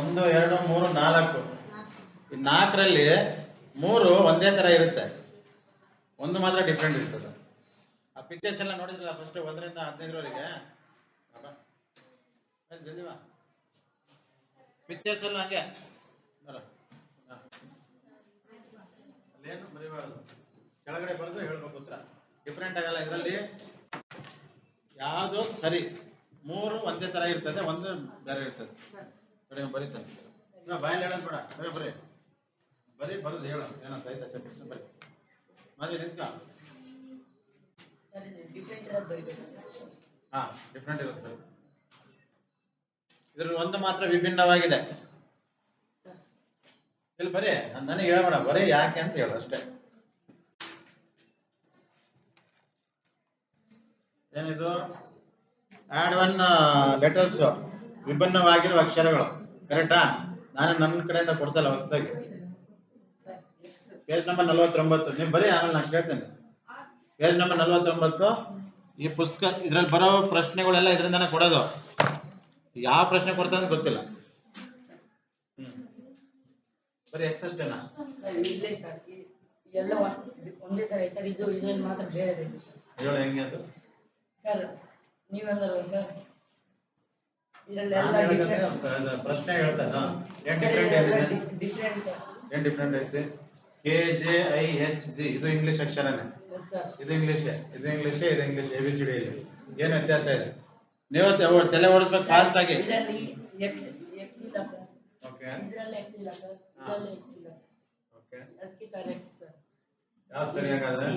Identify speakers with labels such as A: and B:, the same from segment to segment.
A: ಒಂದು, ಎರಡು, ಮೂರು, ನಾಲ್ಕು. ಈ ನಾಲ್ಕರಲ್ಲಿ ಮೂರು ಒಂದೇ ಥರ ಇರುತ್ತೆ. ಒಂದು ಮಾತ್ರ ಡಿಫ್ರೆಂಟ್ ಇರ್ತದೆ. ಆ ಪಿಕ್ಚರ್ಸ್ ಎಲ್ಲ ನೋಡಿದ್ರಲ್ಲ ಫಸ್ಟ್ ಒಂದರಿಂದ ಹದಿನೈದರವರೆಗೆ? ಬಾ ಪಿಕ್ಚರ್ಸ್ ಎಲ್ಲ ಹಂಗೆ. ಅಲ್ಲೇನು ಬರೀಬಾರ್ದು. ಕೆಳಗಡೆ ಬರೆದು ಹೇಳ್ಬೇಕು ಉತ್ತರ. ಡಿಫ್ರೆಂಟ್ ಆಗಲ್ಲ ಇದರಲ್ಲಿ. ಯಾವುದು ಸರಿ. ಮೂರು ಒಂದೇ ತರ ಇರ್ತದೆ, ಒಂದು ಬೇರೆ ಇರ್ತದೆ. ಬರೀತಾನೆ ಬಾಯಲ್ಲಿ ಹೇಳೋದು ಬೇಡ. ಬರೀ ಬರೀ. ಬರೀ ಬರೋದು ಹೇಳು. ಏನಂತ ಆಯ್ತಾ ಸರ್ ಕೃಷ್ಣ ಬರೀ. ಮತ್ತೆ ನಿಂತ್ಕ. ಹಾ ಡಿಫ್ರೆಂಟ್ ಇರುತ್ತೆ ಇದ್ರಲ್ಲಿ ಒಂದು ಮಾತ್ರ ವಿಭಿನ್ನವಾಗಿದೆ. ಇಲ್ಲಿ ಬರೀ ನಾನ್ ನನಗೆ ಹೇಳಬೇಡ. ಬರೀ ಯಾಕೆ ಅಂತ ಹೇಳು ಅಷ್ಟೇ. ಏನಿದು? ಆಡ್ ಒನ್ ಲೆಟರ್ಸ್ ವಿಭಿನ್ನವಾಗಿರುವ ಅಕ್ಷರಗಳು. ಕರೆಕ್ಟಾ ನಾನು ನನ್ನ ಕಡೆಯಿಂದ ಕೊಡ್ತಲ್ಲ ಹೊಸದಾಗಿ. ಪೇಜ್ ನಂಬರ್ ನಲವತ್ತೊಂಬತ್ತು. ನೀವು ಬರೀ ಆಮೇಲೆ ನಾನು ಕೇಳ್ತೇನೆ. ಪೇಜ್ ನಂಬರ್ ನಲವತ್ತೊಂಬತ್ತು. ಈ ಪುಸ್ತಕ ಇದ್ರಲ್ಲಿ ಬರೋ ಪ್ರಶ್ನೆಗಳೆಲ್ಲ ಇದರಿಂದನೇ ಕೊಡೋದು. ಯಾವ ಪ್ರಶ್ನೆ ಕೊಡ್ತಾ ಅಂತ ಗೊತ್ತಿಲ್ಲ. ಬರೀ ಎಕ್ಸ್ ಅಷ್ಟೇನಾ
B: ಎಲ್ಲ ಒಂದೇ ತರ ಇದು ಇದ್ರಲ್ಲಿ ಮಾತ್ರ ಬೇರೆ
A: ಹೇಳು ಹೆಂಗೆ ಅದು?
B: ಸರ್ ನೀವಂದ್ರಲ್ಲ ಸರ್ ಇದರಲ್ಲಿ
A: ನಾನ್
B: ಎಲ್ಲ
A: ಹೇಳೋದಂದ್ರೆ ಅದು ಪ್ರಶ್ನೆ ಹೇಳ್ತಾನ? ಏನ್ ಡಿಫ್ರೆಂಟ್ ಏನಿದೆ ಏನ್ ಡಿಫ್ರೆಂಟ್ ಐತಿ? K J I H G ಇದು ಇಂಗ್ಲಿಷ್ ಅಕ್ಷರನೇ ಇದು ಇಂಗ್ಲಿಷ್ ಇದು ಇಂಗ್ಲಿಷ್ ಇದು English A B C D ಇಲ್ಲಿ ಏನು ವ್ಯತ್ಯಾಸ ಇದೆ? ನೀವು ತಲೆ ಓಡಿಸ್ಬೇಕು ಫಾಸ್ಟ್ ಆಗಿ. ಓಕೆ ಯಾವ್ದು ಸರಿ ಹಾಗಾದ್ರೆ?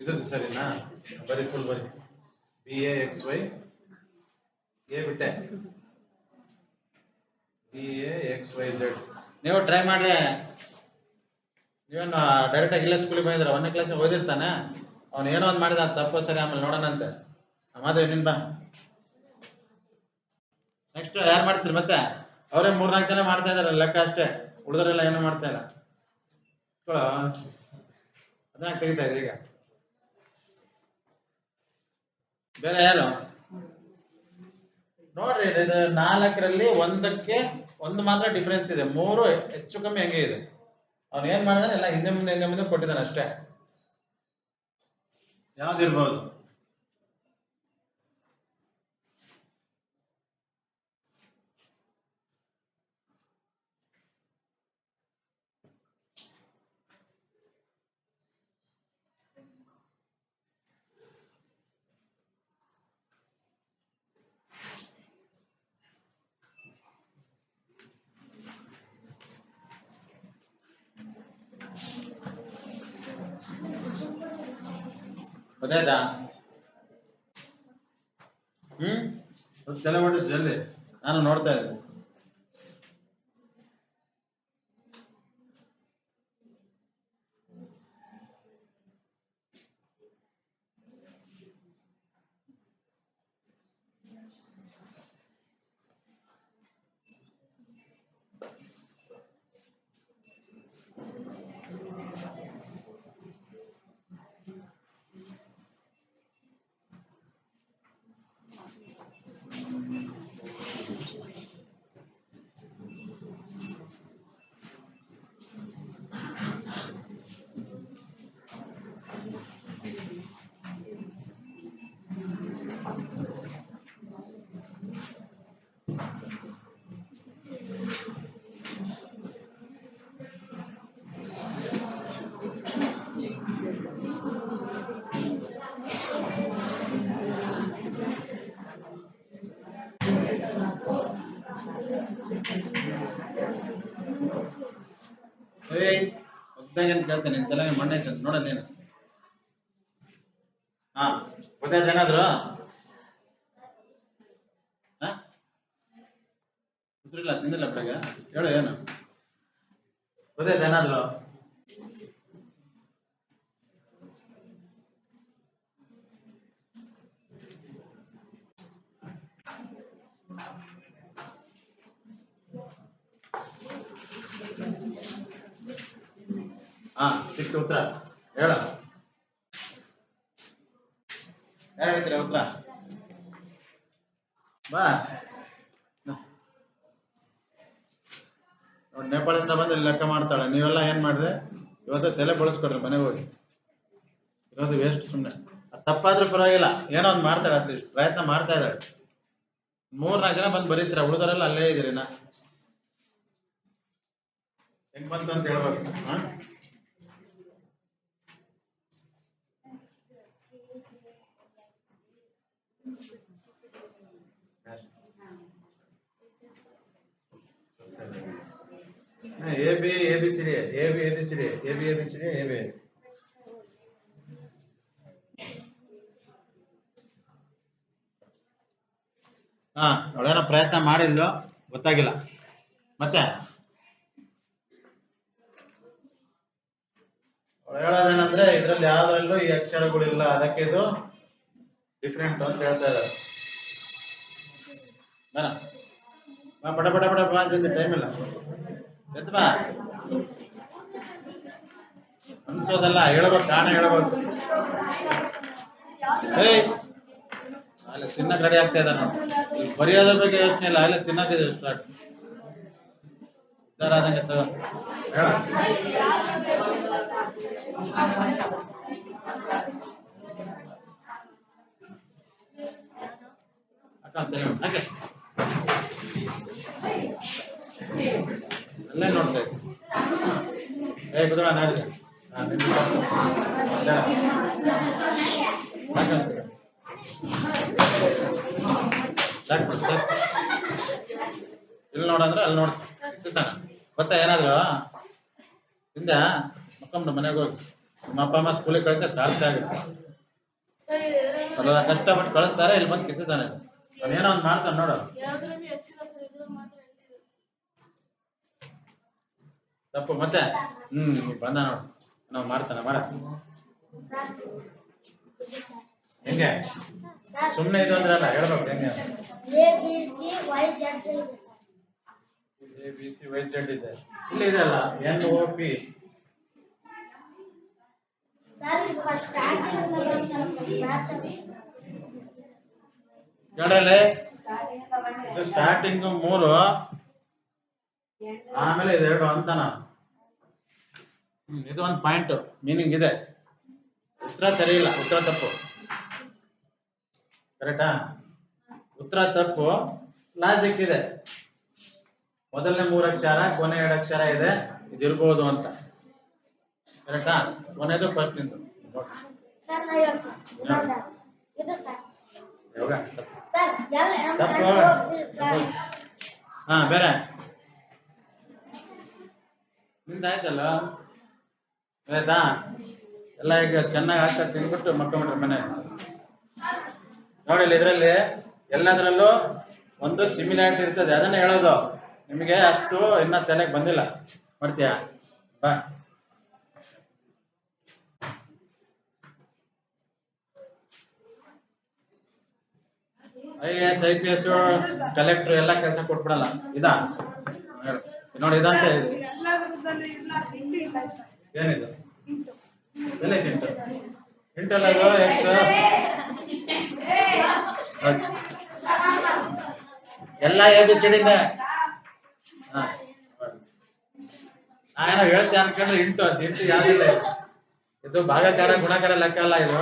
A: ಇದು ಸರಿನಾ? ಬರೀ ಫುಲ್ ಬರಿ. B A X Y A ಬಿಟ್ಟೆ ಎ ಎಕ್ಸ್ ವೈ ಝೆಡ್ ನೀವು ಟ್ರೈ ಮಾಡ್ರಿ, ನೀವೇನು ಡೈರೆಕ್ಟ್ ಆಗಿ ಇಲ್ಲೇ ಸ್ಕೂಲಿಗೆ ಬಂದಿದ್ರೆ ಒಂದನೇ ಕ್ಲಾಸ್ ಓದಿರ್ತಾನೆ. ಅವ್ನು ಏನೋ ಒಂದು ಮಾಡಿದ ತಪ್ಪು ಸರಿ, ಆಮೇಲೆ ನೋಡೋಣಂತೆ. ಮಾಧವಿ, ನಿನ್ ಬಾ. ನೆಕ್ಸ್ಟ್ ಯಾರು ಮಾಡ್ತೀರಿ ಮತ್ತೆ? ಅವರೇ ಮೂರ್ನಾಲ್ಕು ಜನ ಮಾಡ್ತಾ ಇದಾರೆ ಲೆಕ್ಕ ಅಷ್ಟೇ. ಉಳಿದ್ರೆಲ್ಲ ಏನು ಮಾಡ್ತಾ ಇಲ್ಲ. ಅದನ್ನ ತೆಗಿತಾ ಇದೆ ಈಗ. ಬೇರೆ ಯಾರು? ನೋಡ್ರಿ, ಇದು ನಾಲ್ಕರಲ್ಲಿ ಒಂದಕ್ಕೆ ಒಂದು ಮಾತ್ರ ಡಿಫ್ರೆನ್ಸ್ ಇದೆ. ಮೂರು ಹೆಚ್ಚು ಕಮ್ಮಿ ಹಂಗೆ ಇದೆ. ಅವ್ನು ಏನ್ ಮಾಡಿದಾನೆ? ಎಲ್ಲ ಹಿಂದೆ ಮುಂದೆ ಹಿಂದೆ ಮುಂದೆ ಕೊಟ್ಟಿದ್ದಾನೆ ಅಷ್ಟೇ. ಯಾವ್ದಿರ್ಬೋದು ಗೊತ್ತಾಯ್ತಾ ಹ್ಮ್? ತಲೆ ಓಡಿಸ್ ಜಲ್ದಿ ನಾನು ನೋಡ್ತಾ ಇದ್ದೆ. ಅಂತ ಕೇಳ್ತೇನೆ, ನಿನ್ ತಲೆಗೆ ಮಣ್ಣೆ ಐತೆ ನೋಡ ನೀನು ಹಾ ಗೊತ್ತಾಯ್ತು ಏನಾದ್ರು? ಹೆಸರಿಲ್ಲ ತಿಂದಿಲ್ಲ ಬೆಳಗ್ಗೆ? ಹೇಳು, ಏನು? ಗೊತ್ತಾಯ್ತು ಏನಾದ್ರು ಹಾ ಸಿಕ್ತು ಉತ್ತರ ಹೇಳ ಯಾರು ಹೇಳ್ತೀರಾ ಉತ್ತರ ಬಾ. ನೋಡಿ ನೇಪಾಳದಿಂದ ಬಂದು ಲೆಕ್ಕ ಮಾಡ್ತಾಳೆ. ನೀವೆಲ್ಲ ಏನ್ ಮಾಡ್ರಿ? ಇವತ್ತು ತಲೆ ಬಳಸ್ಕೊಡ್ರಿ ಮನೆಗೆ ಹೋಗಿ. ಇರೋದು ವೇಸ್ಟ್ ಸುಮ್ಮನೆ ತಪ್ಪಾದ್ರೂ ಪರವಾಗಿಲ್ಲ. ಏನೋ ಒಂದು ಮಾಡ್ತಾಳೆ ಅಟ್ಲೀಸ್ಟ್ ಪ್ರಯತ್ನ ಮಾಡ್ತಾ ಇದ್ದಾಳೆ. ಮೂರ್ನಾಲ್ಕು ಜನ ಬಂದು ಬರೀತೀರ? ಉಳಿದವರೆಲ್ಲ ಅಲ್ಲೇ ಇದ್ರಿ ನಾ ಹೆಂಗ್ ಬಂತು ಅಂತ ಹೇಳ್ಬೇಕು. ಹಾ? B A B C D A B ಹಾ ಪ್ರಯತ್ನ ಮಾಡಿದ್ಲು, ಗೊತ್ತಾಗಿಲ್ಲ. ಮತ್ತೆ? ಹೇಳೋದೇನಂದ್ರೆ, ಇದ್ರಲ್ಲಿ ಯಾವ್ದ್ರಲ್ಲೂ ಈ ಅಕ್ಷರಗಳಿಲ್ಲ, ಅದಕ್ಕೆ ಇದು ಡಿಫ್ರೆಂಟ್ ಅಂತ ಹೇಳ್ತಾ ಇದ್ದಾರೆ. ಬಾ. ಪಟ ಪಟ ಪಟ ಬಾ ಜಲ್ದಿ ಟೈಮ್ ಇಲ್ಲ. ಎದ್ದು ಬಾ. ಅನ್ಸೋದಲ್ಲ ಹೇಳ್ಬೇಕು ಕಾರಣ ಹೇಳ್ಬೇಕು ಅಲ್ಲಿ ತಿನ್ನಕ್ ರೆಡಿ ಆಗ್ತಾ ಇದ್ದಾನೆ ಬರೆಯೋದ್ರ ಬಗ್ಗೆ ಯೋಚನೆ ಇಲ್ಲ ಅಲ್ಲಿ ತಿನ್ನಕ್ಕಿದೆ ಸ್ಟಾರ್ಟ್ ಆದಂಗೆ ತಗೋ. ಹೇಳ. ಅಲ್ಲೇ ನೋಡ್ತಾ ಏ ಕುದುರ ನಾಡಿದೆ ಇಲ್ಲಿ ನೋಡಂದ್ರೆ ಅಲ್ಲಿ ನೋಡ್ ಸಿಗ್ತಾನ ಗೊತ್ತಾ ಏನಾದ್ರು? ಹಿಂದೆ ಮಕ್ಕಂಡು ಮನೆಗೆ ಹೋಗಿ. ನಿಮ್ಮ ಅಪ್ಪ, ಅಮ್ಮ ಸ್ಕೂಲಿಗೆ ಕಳಿಸ ಸಾರ್ಥಕ ಆಗುತ್ತೆ. ಅಲ್ಲ ಕಷ್ಟಪಟ್ಟು ಕಳಿಸ್ತಾರೆ, ಇಲ್ಲಿ ಬಂದು ಕಿಸಿತಾನೆ ಏನೋ ಒಂದು ಮಾಡ್ತಾನೆ ನೋಡು
C: ಯಾವ್ದ್ರಲ್ಲಿ ಅಕ್ಷರ ಸರ್ ಇದು ಮಾತ್ರ ಅಕ್ಷರ
A: ತಪ್ಪು ಮತ್ತೆ? ಹ್ಮ್ ಬಂದ ನೋಡು. ನಾವು ಮಾಡ್ತಾನೆ ಮಾಡ. ಹೆಂಗೆ? ಸುಮ್ಮನೆ ಇದು ಅಂದ್ರಲ್ಲ ಹೇಳ್ಬೇಕು ಹೆಂಗೆ?
C: A B C Y Z ಇದೆ.
A: ಇಲ್ಲಿ ಇದೆ ಅಲ್ಲ ಎನ್ ಓ ಪಿ.
C: ಇದು ಸ್ಟಾರ್ಟಿಂಗ್
A: ಮೂರು. ಆಮೇಲೆ ಇದೆರಡು ಅಂತಾನ ಇದು ಒಂದು ಪಾಯಿಂಟ್ ಮೀನಿಂಗ್ ಇದೆ. ಉತ್ತರ ಸರಿ ಇಲ್ಲ ಉತ್ತರ ತಪ್ಪು. ಕರೆಕ್ಟಾ ಉತ್ತರ ತಪ್ಪು. ಲಾಜಿಕ್ ಇದೆ. ಮೊದಲನೇ ಮೂರು ಅಕ್ಷರ ಕೊನೆ ಎರಡು ಅಕ್ಷರ ಇದೆ. ಇದಿರ್ಬೋದು ಅಂತ. ಕರೆಕ್ಟಾ ಕೊನೆದು ಫಸ್ಟ್ ನಿಂದು. ಹಾ ಬೇರೆ. ನಿಂದಾಯ್ತಲ್ಲ? ಆಯ್ತಾ? ಎಲ್ಲ ಈಗ ಚೆನ್ನಾಗಿ ಹಾಕ ತಿನ್ಬಿಟ್ಟು ಮಕ್ಕೊಂಬಿಟ್ರೆ ಮನೆ. ನೋಡಿ ಇದರಲ್ಲಿ ಎಲ್ಲದರಲ್ಲೂ ಒಂದು ಸಿಮಿಲಾರಿಟಿ ಇರ್ತದೆ. ಅದನ್ನೇ ಹೇಳೋದು. ನಿಮಗೆ ಅಷ್ಟು ಇನ್ನ ತಲೆಗೆ ಬಂದಿಲ್ಲ. ಮಾಡ್ತೀಯಾ? ಬಾ. I A S I P S collector ಎಲ್ಲ ಕೆಲಸ ಕೊಟ್ಬಿಡಲ್ಲ. ಇದಾ. ನೋಡಿ ಇದಂತೆ ಏನಿದು. ಎಲ್ಲಿ ಇಂಟು ಇಂಟಲ್ಲ ಎಕ್ಸ್? ಎಲ್ಲ ಎ ಬಿ ಸಿ ಡಿನ ಹಾ. ನಾನೇನೋ ಹೇಳ್ತೆ ಅನ್ಕೊಂಡ್ರೆ ಇಂಟು ಅಂತ ಇಂಟು ಯಾವ್ದಿಲ್ಲ ಇದು. ಇದು ಭಾಗಕಾರ ಗುಣಕಾರ ಲೆಕ್ಕ ಅಲ್ಲ ಇದು.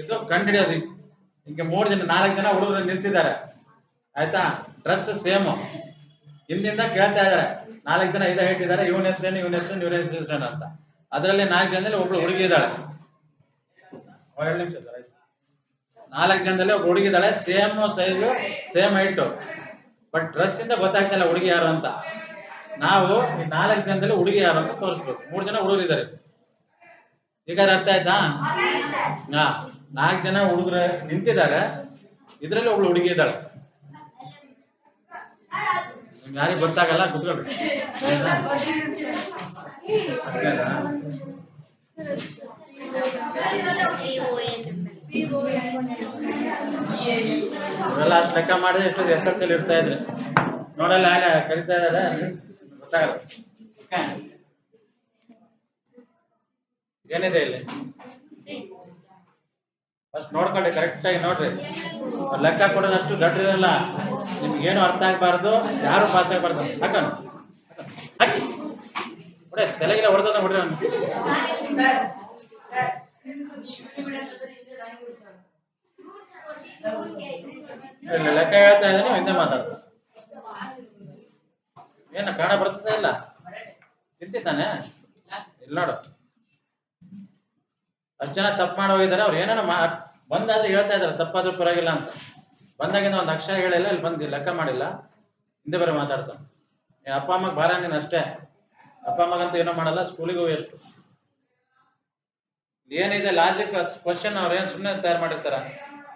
A: ಇದು ಕಂಡಿಡಿಯೋದು ಹಿಂಗೆ ಮೂರು ಜನ ನಾಲ್ಕು ಜನ ಹುಡುಗರು ನಿಲ್ಸಿದ್ದಾರೆ. ಆಯ್ತಾ? ಡ್ರೆಸ್ ಸೇಮ್ ಹಿಂದಿಂದ ಕೇಳ್ತಾ ಇದಾರೆ ನಾಲ್ಕು ಜನ ಇದ ಹೇಳ್ತಿದ್ದಾರೆ. ಇವನ ಹೆಸರೇನು ಇವನ ಹೆಸರು ಇವನ ಹೆಸರೇನು ಅಂತ. ಅದರಲ್ಲಿ ನಾಲ್ಕು ಜನದಲ್ಲಿ ಒಬ್ಳು ಹುಡುಗಿ ಇದ್ದಾಳೆ ನಿಮಿಷ ಸರ್ ನಾಲ್ಕು ಜನದಲ್ಲಿ ಒಬ್ಬ ಹುಡುಗಿ ಇದ್ದಾಳೆ same size same height but dress ಇಂದ ಗೊತ್ತಾಗ್ತಿಲ್ಲ ಹುಡುಗಿ ಯಾರು ಅಂತ. ನಾವು ಈ ನಾಲ್ಕು ಜನದಲ್ಲಿ ಹುಡುಗಿ ಯಾರು ಅಂತ ತೋರಿಸ್ಬೇಕು. ಮೂರು ಜನ ಹುಡುಗರು ಇದ್ದಾರೆ. ಈಗ ಅರ್ಥ ಆಯ್ತಾ? ಹಾ. ನಾಲ್ಕು ಜನ ಹುಡುಗರು ನಿಂತಿದ್ದಾರೆ. ಇದ್ರಲ್ಲಿ ಒಬ್ಳು ಹುಡುಗಿ ಇದ್ದಾಳೆ. ಯಾರಿಗೂ ಗೊತ್ತಾಗಲ್ಲ ಕುತ್ಕೊಳ್ರಿ? ಇವೆಲ್ಲ ಅಷ್ಟು ಲೆಕ್ಕ ಮಾಡಿದ್ರೆ ಎಷ್ಟು ಎಸ್ ಎಲ್ ಸಿ ಇರ್ತಾ ಇದ್ರೆ ನೋಡಲ್ಲ ಯಾರ ಕರಿತಾ ಇದಾರೆ ಗೊತ್ತಾಗಲ್ಲ? ಏನಿದೆ ಇಲ್ಲಿ ಫಸ್ಟ್ ನೋಡ್ಕೊಳ್ಳಿ ಕರೆಕ್ಟ್ ಆಗಿ ನೋಡ್ರಿ. ಲೆಕ್ಕ ಕೊಡೋದಷ್ಟು ಇರಲ್ಲ ನಿಮ್ಗೇನು ಅರ್ಥ ಆಗ್ಬಾರ್ದು, ಯಾರು ಪಾಸ್ ಆಗ್ಬಾರ್ದು ಹಾಕೋಣ. ಹಾಕಿ. ಹೊಡೆ ತಲೆಗೆಲ್ಲ ಹೊಡೆದ ಹೊಡ್ರಿ
B: ನಾನು
A: ಲೆಕ್ಕ ಹೇಳ್ತಾ ಇದ್ದೀನಿ ಹಿಂದೆ ಮಾತಾಡು ಏನ ಕಾಣ ಬರ್ತದೆ ಇಲ್ಲ? ತಿಂತಿದ್ದಾನೆ ಇಲ್ಲ ನೋಡು. ಅಷ್ಟು ಜನ ತಪ್ಪು ಮಾಡಿ ಹೋಗಿದ್ದಾರೆ, ಅವ್ರು ಏನೇನೋ ಬಂದಾದ್ರೆ ಹೇಳ್ತಾ ಇದಾರೆ ತಪ್ಪಾದ್ರೂ ಪರವಾಗಿಲ್ಲ ಅಂತ. ಬಂದಾಗಿಂದ ಒಂದು ಅಕ್ಷರ ಹೇಳಿಲ್ಲ, ಇಲ್ಲಿ ಬಂದು ಲೆಕ್ಕ ಮಾಡಿಲ್ಲ. ಹಿಂದೆ ಬರೀ ಮಾತಾಡ್ತಾನೆ. ಅಪ್ಪ ಅಮ್ಮಗ್ ಭಾರ ನೀನು ಅಷ್ಟೇ. ಅಪ್ಪ ಅಮ್ಮಗಂತೂ ಏನೋ ಮಾಡಲ್ಲ ಸ್ಕೂಲಿಗೆ ಹೋಗಿ ಎಷ್ಟು ಏನಿದೆ ಲಾಜಿಕ್ ಕ್ವಶನ್ ಅವ್ರು ಏನ್ ಸುಮ್ಮನೆ ತಯಾರು ಮಾಡಿರ್ತಾರ?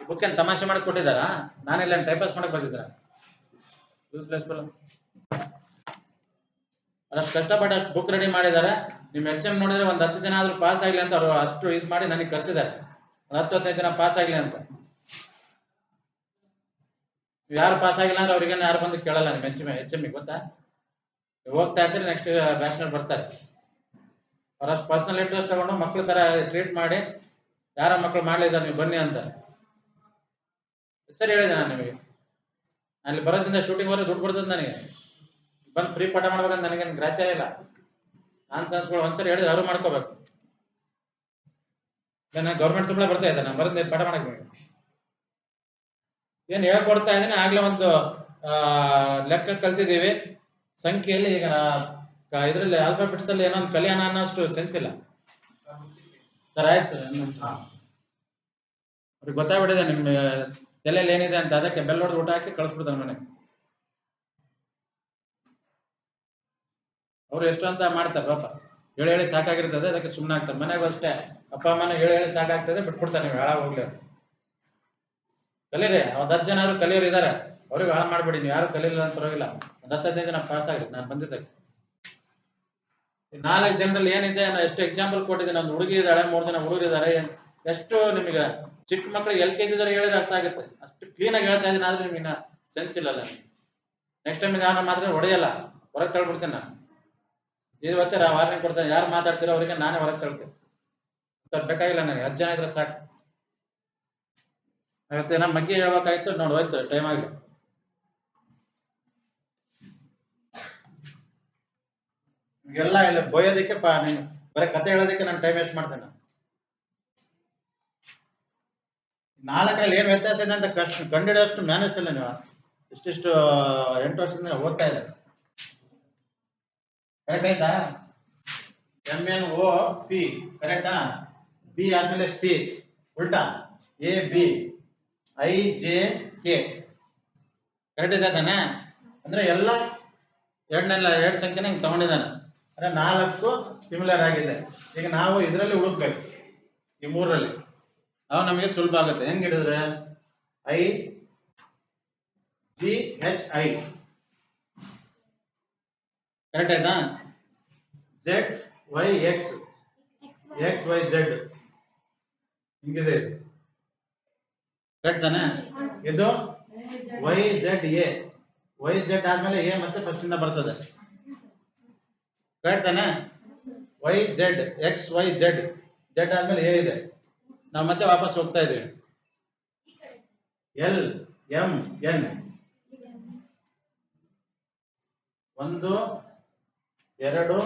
A: ಈ ಬುಕ್ ಏನ್ ತಮಾಷೆ ಮಾಡಿ ಕೊಟ್ಟಿದಾರ ನಾನಿಲ್ಲ ಟೈಪಾಸ್ ಮಾಡಕ್ ಬಂದಿದ್ರ ಅಷ್ಟು ಕಷ್ಟಪಟ್ಟು ಅಷ್ಟು ಬುಕ್ ರೆಡಿ ಮಾಡಿದ್ದಾರೆ. ನಿಮ್ ಎಚ್ ಎಂ ನೋಡಿದ್ರೆ ಒಂದ್ ಹತ್ತು ಜನ ಆದ್ರೂ ಪಾಸ್ ಆಗ್ಲಿ ಅಂತ ಅವ್ರು ಅಷ್ಟು ಇದು ಮಾಡಿ ನನಗೆ ಕರ್ಸಿದ್ದಾರೆ. ಒಂದ್ ಹತ್ತು ಹದಿನೈದು ಜನ ಪಾಸ್ ಆಗ್ಲಿ ಅಂತ. ಯಾರು ಪಾಸ್ ಆಗಿಲ್ಲ ಅಂದ್ರೆ ಅವ್ರಿಗೆ ಯಾರು ಬಂದು ಕೇಳಲ್ಲ ನಿಮ್ ಎಚ್ ಎಂ ಎಚ್ ಎಂ ಗೊತ್ತಾ? ಹೋಗ್ತಾ ಇರ್ತೀರಿ ನೆಕ್ಸ್ಟ್ ಬ್ಯಾಚ್ನರ್ ಬರ್ತಾರೆ. ಅವ್ರಷ್ಟು ಪರ್ಸನಲ್ ಇಂಟ್ರೆಸ್ಟ್ ತಗೊಂಡು ಮಕ್ಳ ತರ ಟ್ರೀಟ್ ಮಾಡಿ, ಯಾರ ಮಕ್ಳು ಮಾಡ್ಲಿದ್ದಾರೆ ನೀವು ಬನ್ನಿ ಅಂತ. ಸರಿ ಹೇಳಿದೆ ನಾನು ನಿಮಗೆ. ಅಲ್ಲಿ ಬರೋದ್ರಿಂದ ಶೂಟಿಂಗ್ ಬರೋ ದುಡ್ಡು ಬರ್ತದೆ ನನಗೆ. ಬಂದು ಫ್ರೀ ಪಾಠ ಮಾಡ್ಬೇಕಂತ ನನಗೇನು ಗ್ರಾಚಾರ ಇಲ್ಲ. ಚಾನ್ಸ್ಗಳು ಒಂದ್ಸರಿ ಹೇಳಿದ್ರೆ ಅವ್ರು ಮಾಡ್ಕೋಬೇಕು. ನಾನು ಗೌರ್ಮೆಂಟ್ ಸಂಬಳ ಬರ್ತಾ ಇದೆ ನಾನು ಬರೋದು ಪಾಠ ಮಾಡಕ್ ಏನ್ ಹೇಳ್ಕೊಡ್ತಾ ಇದ್ದೀನಿ? ಆಗ್ಲೇ ಒಂದು ಲೆಕ್ಕ ಕಲ್ತಿದ್ದೀವಿ. ಸಂಖ್ಯೆಯಲ್ಲಿ ಈಗ ಇದರಲ್ಲಿ ಇದ್ರಲ್ಲಿ ಆಲ್ಫಾಬೆಟ್ಸ್ ಅಲ್ಲಿ ಏನೋ ಒಂದು ಕಲ್ಯಾಣ ಅನ್ನೋಷ್ಟು ಸೆನ್ಸ್ ಇಲ್ಲ. ಸರ್, ಆಯ್ತು ಸರ್ ಅವ್ರಿಗೆ ಗೊತ್ತಾಗ್ಬಿಟ್ಟಿದೆ ನಿಮ್ಮ ತಲೆಯಲ್ಲಿ ಏನಿದೆ ಅಂತ. ಅದಕ್ಕೆ ಬೆಲ್ಲ ಹೊಡೆದು ಊಟ ಹಾಕಿ ಕಳ್ಸ್ಬಿಡ್ತಾನೆ ಮನೆಗೆ ಅವ್ರು ಎಷ್ಟು ಅಂತ ಮಾಡ್ತಾರೆ ಪಾಪ. ಹೇಳಿ ಹೇಳಿ ಸಾಕಾಗಿರ್ತದೆ, ಅದಕ್ಕೆ ಸುಮ್ಮನೆ ಆಗ್ತಾರೆ. ಮನೆಗೂ ಅಷ್ಟೇ. ಅಪ್ಪ ಅಮ್ಮನ ಹೇಳಿ ಹೇಳಿ ಸಾಕಾಗ್ತದೆ, ಬಿಟ್ಬಿಡ್ತಾರೆ ನೀವು ಹಾಳಾಗ್ ಹೋಗ್ಲಿ. ಕಲೀರಿ, ಒಂದ್ ಹತ್ತು ಜನ ಕಲಿಯೋರು ಇದಾರೆ. ಅವ್ರಿಗೆ ಹಾಳು ಮಾಡ್ಬೇಡಿ, ನೀವು ಯಾರು ಕಲೀಲಿಲ್ಲ ಅಂತ ಪರವಾಗಿಲ್ಲ. ಒಂದ್ ಹತ್ತೈದು ಜನ ಪಾಸ್ ಆಗಲಿ ನಾನು ಬಂದಿದ್ದೆ. ನಾಲ್ಕು ಜನರಲ್ಲಿ ಏನಿದೆ ನಾನು ಎಷ್ಟು ಎಕ್ಸಾಂಪಲ್ ಕೊಟ್ಟಿದ್ದೀನಿ. ಒಂದು ಹುಡುಗಿ ಇದ್ದಾಳೆ, ಮೂರು ಜನ ಹುಡುಗರಿದ್ದಾರೆ ಎಷ್ಟು ನಿಮಗೆ ಚಿಕ್ಕ ಮಕ್ಕಳಿಗೆ ಎಲ್ ಕೆ ಜಿ ಹೇಳಿದ್ರೆ ಅರ್ಥ ಆಗುತ್ತೆ. ಅಷ್ಟು ಕ್ಲೀನ್ ಆಗಿ ಹೇಳ್ತಾ ಇದ್ದೀನಿ, ಆದ್ರೆ ನಿಮಗೆ ಸೆನ್ಸ್ ಇಲ್ಲಲ್ಲ. ನೆಕ್ಸ್ಟ್ ಟೈಮ್ ನಾನು ಮಾತ್ರ ಹೊಡೆಯಲ್ಲ. ಹೊರಗೆ ತಳ್ಬಿಡ್ತೇನೆ ನಾನು. ಇವತ್ತೇ ವಾರ್ನಿಂಗ್ ಕೊಡ್ತೇನೆ ಯಾರು ಮಾತಾಡ್ತೀರೋ ಅವರಿಗೆ ನಾನೇ ಹೊರಗೆ ತಳ್ತೀನಿ ಸರ್, ಬೇಕಾಗಿಲ್ಲ ನನಗೆ. ಹತ್ತು ಜನ ಇದ್ರೆ ಸಾಕು. ಇವತ್ತು ನಮ್ಮ ಮಗ್ಗಿ ಹೇಳ್ಬೇಕಾಯ್ತು. ನೋಡಿ, ಹೋಯ್ತು. ಟೈಮ್ ಆಗಲಿ ಎಲ್ಲ ಇಲ್ಲ ಬೊಯ್ಯೋದಕ್ಕೆ ಪಾ ನೀನು ಬರೀ ಕತೆ ಹೇಳೋದಕ್ಕೆ ನಾನು ಟೈಮ್ ವೇಸ್ಟ್ ಮಾಡ್ತೇನೆ. ನಾಲ್ಕರಲ್ಲಿ ಏನ್ ವ್ಯತ್ಯಾಸ ಇದೆ ಅಂತ ಕಷ್ಟ ಕಂಡಿಡಿಯೋಷ್ಟು ಮ್ಯಾನೇಜ್ ಇಲ್ಲ ನೀವು. ಇಷ್ಟಿಷ್ಟು, ಎಂಟು ವರ್ಷದಿಂದ ಓದ್ತಾ ಇದೆ ಕರೆಕ್ಟ್ ಆಯ್ತಾ? ಎಂ ಎನ್ ಓ ಪಿ ಕರೆಕ್ಟಾ ಬಿ ಆದ್ಮೇಲೆ ಸಿ ಉಲ್ಟಾ. A B I J K correct ಇದೆ ತಾನೆ? ಅಂದ್ರೆ ಎಲ್ಲ ಎರಡನೆಲ್ಲ ಎರಡು ಸಂಖ್ಯೆನ ಹಿಂಗೆ ತಗೊಂಡಿದ್ದಾನೆ. ಅಂದ್ರೆ ನಾಲ್ಕು ಸಿಮಿಲರ್ ಆಗಿದೆ. ಈಗ ನಾವು ಇದರಲ್ಲಿ ಹುಡುಕ್ಬೇಕು. ಈ ಮೂರರಲ್ಲಿ. ಅವು ನಮಗೆ ಸುಲಭ ಆಗುತ್ತೆ. ಹೆಂಗೆ ಹಿಡಿದ್ರೆ? I G H I correct ಆಯ್ತಾ? Z Y X X Y Z ಹಿಂಗಿದೆ ಕರೆಕ್ಟ್ ತಾನೆ? ಇದು Y Z A Y Z ಆದ್ಮೇಲೆ ಎ ಮತ್ತೆ ಫಸ್ಟ್ ಇಂದ ಬರ್ತದೆ. ಕರೆಕ್ಟ್ ತಾನೆ? Y Z X Y Z Z ಆದ್ಮೇಲೆ ಎ ಇದೆ. ನಾವು ಮತ್ತೆ ವಾಪಸ್ ಹೋಗ್ತಾ ಇದೀವಿ ಎಲ್ ಎಂ ಎನ್ ಒಂದು ಎರಡು,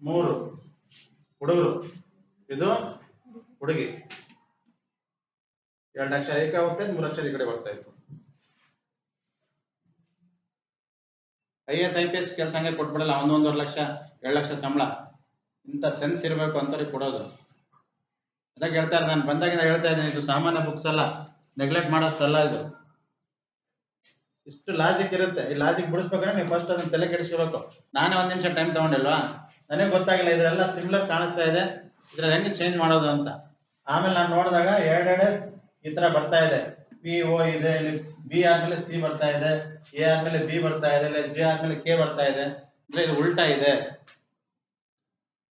A: ಮೂರು. ಹುಡುಗರು, ಇದು ಹುಡುಗಿ. ಎರಡು ಲಕ್ಷ ಈ ಕಡೆ ಹೋಗ್ತಾ ಇತ್ತು ಮೂರು ಅಕ್ಷರ ಈ ಕಡೆ ಬರ್ತಾ ಇತ್ತು. I S I P S ಕೆಲಸ ಹಂಗೆ ಕೊಟ್ಬಿಡಲ್ಲ, ಒಂದೊಂದೂವರೆ ಲಕ್ಷ, ಎರಡು ಲಕ್ಷ ಸಂಬಳ. ಇಂಥ ಸೆನ್ಸ್ ಇರಬೇಕು ಅಂತವ್ರಿಗೆ ಕೊಡೋದು. ಅದಕ್ಕೆ ಹೇಳ್ತಾರೆ ನಾನು ಬಂದಾಗಿಂದ ಹೇಳ್ತಾ ಇದ್ದೀನಿ, ಇದು ಸಾಮಾನ್ಯ ಬುಕ್ಸ್ ಅಲ್ಲ. ನೆಗ್ಲೆಕ್ಟ್ ಮಾಡೋಷ್ಟಲ್ಲ ಇದು. ಇಷ್ಟು ಲಾಜಿಕ್ ಇರುತ್ತೆ. ಈ ಲಾಜಿಕ್ ಬಿಡಿಸ್ಬೇಕಂದ್ರೆ ನೀವು ಫಸ್ಟ್ ಅದನ್ನ ತಲೆ ಕೆಡಿಸ್ಕೋಬೇಕು. ನಾನೇ ಒಂದ್ ನಿಮಿಷ ಟೈಮ್ ತಗೊಂಡಿಲ್ವಾ? ನನಗೆ ಗೊತ್ತಾಗಿಲ್ಲ, ಇದ್ರೆಲ್ಲ ಸಿಮಿಲರ್ ಕಾಣಿಸ್ತಾ ಇದೆ. ಇದ್ರಲ್ಲಿ ಹೆಂಗೆ ಚೇಂಜ್ ಮಾಡೋದು ಅಂತ. ಆಮೇಲೆ ನಾನು ನೋಡಿದಾಗ ಎರಡೆರಡೆ ಈ ತರ ಬರ್ತಾ ಇದೆ. ಪಿ ಓ ಇದೆ ಬಿ ಆದ್ಮೇಲೆ ಸಿ ಬರ್ತಾ ಇದೆ. ಎ ಆದ್ಮೇಲೆ ಬಿ ಬರ್ತಾ ಇದೆ. ಇಲ್ಲ ಜಿ ಆದ್ಮೇಲೆ ಕೆ ಬರ್ತಾ ಇದೆ. ಅಂದ್ರೆ ಇದು ಉಲ್ಟಾ ಇದೆ.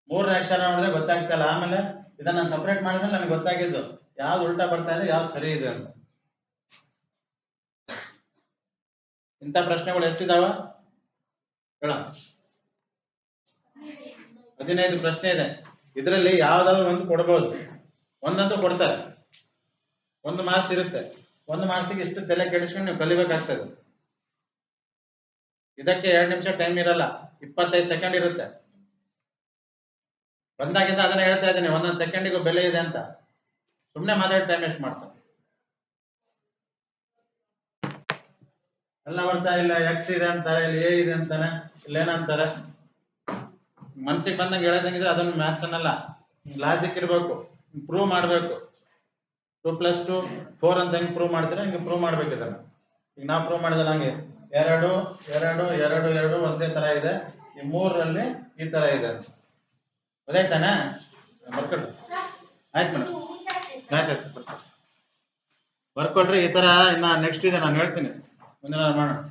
A: ಮೂರನೇ ಅಕ್ಷರ ನೋಡಿದ್ರೆ ಗೊತ್ತಾಗ್ತಾ ಇಲ್ಲ. ಆಮೇಲೆ ಇದನ್ನ ಸಪ್ರೇಟ್ ಮಾಡಿದ್ರೆ ನನಗೆ ಗೊತ್ತಾಗಿದ್ದು ಯಾವ್ದು ಉಲ್ಟಾ ಬರ್ತಾ ಇದೆ, ಯಾವ್ದು ಸರಿ ಇದೆ ಅಂತ. ಇಂಥ ಪ್ರಶ್ನೆಗಳು ಎಷ್ಟಿದಾವ? ಹೇಳ ಹದಿನೈದು ಪ್ರಶ್ನೆ ಇದೆ. ಇದರಲ್ಲಿ ಯಾವ್ದಾದ್ರು ಒಂದು ಕೊಡಬಹುದು ಒಂದಂತೂ ಕೊಡ್ತಾರೆ. ಒಂದು ಮಾರ್ಕ್ಸ್ ಇರುತ್ತೆ. ಒಂದು ಮಾರ್ಕ್ಸಿಗೆ ಇಷ್ಟು ತಲೆ ಕೆಡಿಸ್ಕೊಂಡು ನೀವು ಕಲಿಬೇಕಾಗ್ತದೆ. ಇದಕ್ಕೆ ಎರಡು ನಿಮಿಷ ಟೈಮ್ ಇರಲ್ಲ. ಇಪ್ಪತ್ತೈದು ಸೆಕೆಂಡ್ ಇರುತ್ತೆ. ಬಂದಾಗಿಂದ ಅದನ್ನ ಹೇಳ್ತಾ ಇದ್ದೀನಿ. ಒಂದೊಂದು ಸೆಕೆಂಡಿಗೂ ಬೆಲೆ ಇದೆ ಅಂತ. ಸುಮ್ಮನೆ ಮಾತಾಡಿ ಟೈಮ್ ವೇಸ್ಟ್ ಮಾಡ್ತಾರೆ. ಎಲ್ಲ ಬರ್ತಾ ಇಲ್ಲ ಎಕ್ಸ್ ಇದೆ ಅಂತಾರೆ, ಇಲ್ಲಿ ಎ ಇದೆ ಅಂತಾನೆ, ಇಲ್ಲಿ ಏನಂತಾರೆ? ಮನ್ಸಿಗೆ ಬಂದಂಗೆ ಹೇಳದಂಗಿದ್ರೆ ಅದೊಂದು ಮ್ಯಾಥ್ಸ್ ಅನ್ನಲ್ಲ ಲಾಜಿಕ್ ಇರಬೇಕು ಪ್ರೂವ್ ಮಾಡಬೇಕು. ಟೂ ಪ್ಲಸ್ ಟು ಫೋರ್ ಅಂತ ಹೆಂಗೆ ಪ್ರೂವ್ ಮಾಡ್ತೀರಾ ಹಂಗೆ ಪ್ರೂವ್ ಮಾಡ್ಬೇಕು ಇದನ್ನ. ಈಗ ನಾವು ಪ್ರೂವ್ ಮಾಡಿದಲ್ಲ ಹಂಗೆ, ಎರಡು ಎರಡು ಎರಡು ಎರಡು ಒಂದೇ ತರ ಇದೆ, ಈ ಮೂರರಲ್ಲಿ ಈ ತರ ಇದೆ ಅಂತ. ಗೊತ್ತಾಯ್ತಾನೆ? ಬರ್ಕೊಡ್ರಿ. ಆಯ್ತು ಮೇಡಮ್ ಆಯ್ತು ಆಯ್ತು, ಬರ್ಕೊಡ್ರಿ. ಈ ತರ ಇನ್ನ ನೆಕ್ಸ್ಟ್ ಇದೆ, ನಾನು ಹೇಳ್ತೀನಿ. When I.